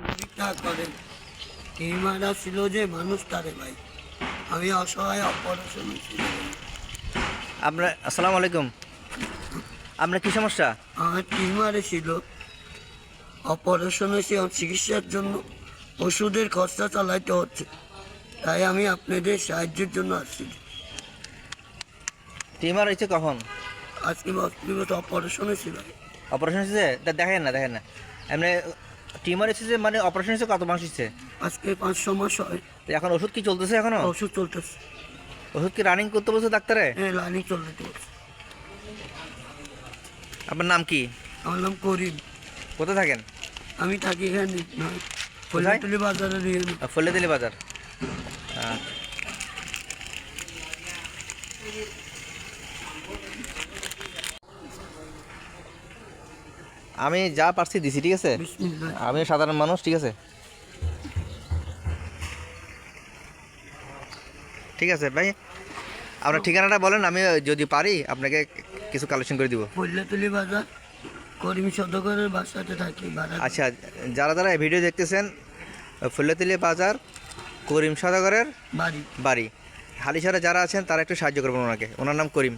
সহযোগিতা করেন এই মারা ছিল যে মানুষ তারে ভাই আমি অসহায় অপারেশন ছিল আপনার আসসালামু আলাইকুম। আপনার কি সমস্যা? আমার টিমারে ছিল অপারেশন হয়েছে চিকিৎসার জন্য ওষুধের খরচা চালাইতে হচ্ছে। তাই আমি আপনাদের সাহায্যের জন্য আসছি। টিমার হয়েছে কখন? আজকে অপারেশন হয়েছিল। অপারেশন হয়েছে? দেখেন না দেখেন না। এমনি টিমার এসেছে মানে অপারেশন হয়েছে কত মাস হচ্ছে আজকে পাঁচশো মাস হয়। তো এখন ওষুধ কি চলতেছে এখনও? ওষুধ চলতেছে। ওষুধ কি রানিং করতে বলছে ডাক্তারে? হ্যাঁ রানিং চলতে আপনার নাম কি? আমার নাম করিম। কোথায় থাকেন? আমি থাকি এখানে। কোথায়? বাজারে ফল্লেদিলি বাজার। আচ্ছা। আমি যা পারছি দিছি ঠিক আছে? আমি সাধারণ মানুষ ঠিক আছে? ঠিক আছে ভাই আপনার ঠিকানাটা বলেন আমি যদি পারি আপনাকে কিছু কালেকশন করে দিব। বাজার করিম সদগরের বাসাতে থাকি আচ্ছা যারা যারা এই ভিডিও দেখতেছেন ফুল্লতলি বাজার করিম সদাগরের বাড়ি। বাড়ি। হালিশহরে যারা আছেন তারা একটু সাহায্য করবেন ওনাকে। ওনার নাম করিম।